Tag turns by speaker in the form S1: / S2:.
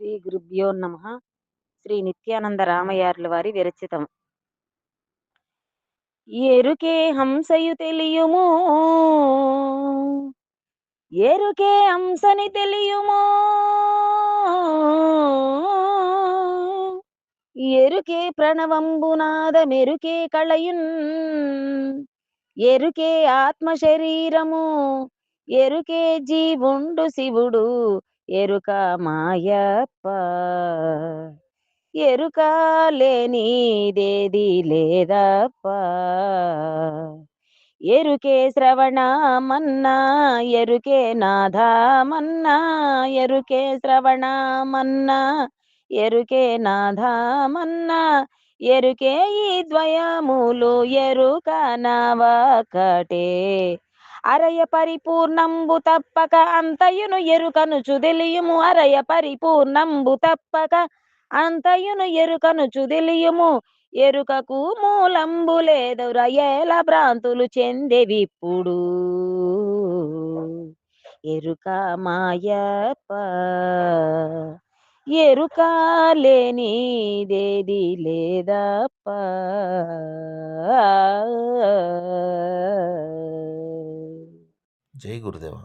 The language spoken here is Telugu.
S1: శ్రీ గురుభ్యో నమ. శ్రీ నిత్యానంద రామయార్ల వారి విరచితం. ఎరుకే హంసయు తెలియుము ఎరుకే హంసని తెలియుము ఎరుకే ప్రణవంబునాద మెరుకే కళయున్ ఎరుకే ఆత్మ శరీరము ఎరుకే జీవుండు శివుడు ఎరుక మాయప్ప ఎరుక లేనిదేది లేదప్ప. ఎరుకే శ్రవణమన్నా ఎరుకే నాథమన్నా ఎరుకే శ్రవణమన్నా ఎరుకే నాథమన్నా ఎరుకే ఈ ద్వయములు ఎరుక నవకటే. అరయ పరిపూర్ణంబు తప్పక అంతయును ఎరుకను చుదిలియుము. అరయ పరిపూర్ణంబు తప్పక అంతయును ఎరుకను చుదిలియుము. ఎరుకకు మూలంబు లేదు రయేల భ్రాంతులు చెందేవిప్పుడు. ఎరుక మాయప్ప ఎరుక లేనిదేది లేదప్ప.
S2: జై గురుదేవ